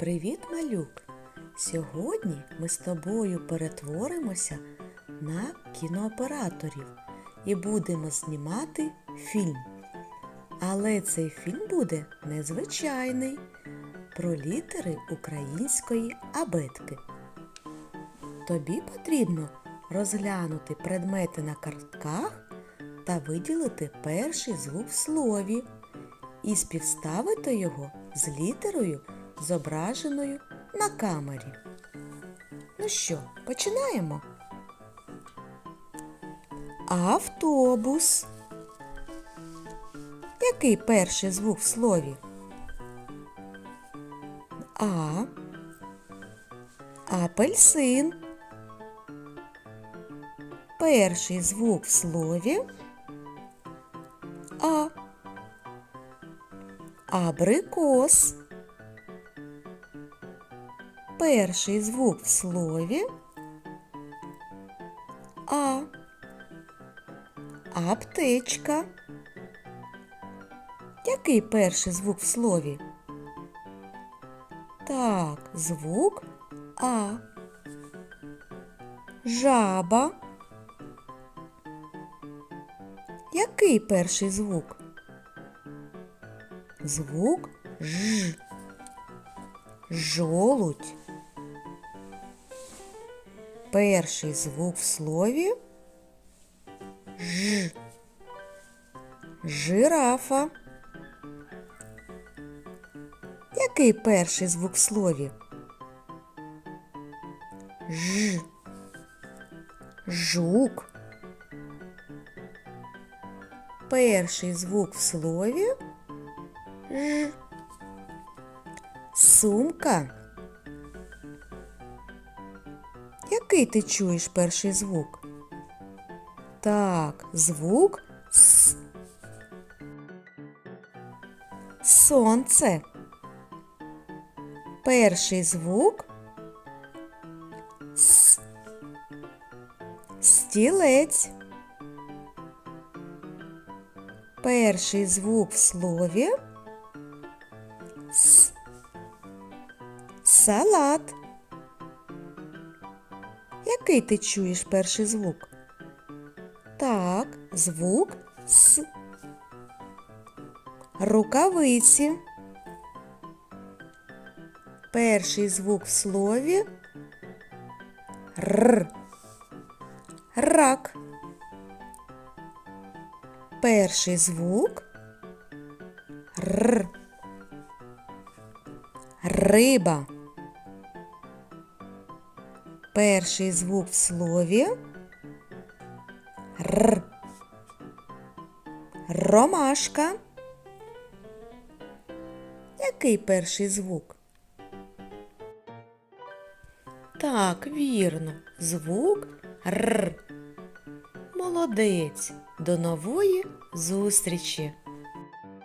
Привіт, малюк! Сьогодні ми з тобою перетворимося на кінооператорів і будемо знімати фільм. Але цей фільм буде незвичайний про літери української абетки. Тобі потрібно розглянути предмети на картках та виділити перший звук в слові і співставити його з літерою, зображеною на камері. Ну що, починаємо? Автобус. Який перший звук в слові? А. Апельсин. Перший звук в слові А. Абрикос. Перший звук в слові А. Аптечка. Який перший звук в слові? Так, звук А. Жаба. Який перший звук? Звук Ж. Жолудь. Перший звук в слові Ж. Жирафа. Який перший звук в слові? Ж. Жук. Перший звук в слові Сумка. Який ти чуєш перший звук? Так, звук С. Сонце. Перший звук С. Стілець. Перший звук в слові С. Салат. Який ти чуєш перший звук? Так, звук С. Рукавиці. Перший звук в слові Р. Рак. Перший звук Р. Риба. Перший звук в слові Р. Ромашка. Який перший звук? Так, вірно. Звук Р. Молодець. До нової зустрічі!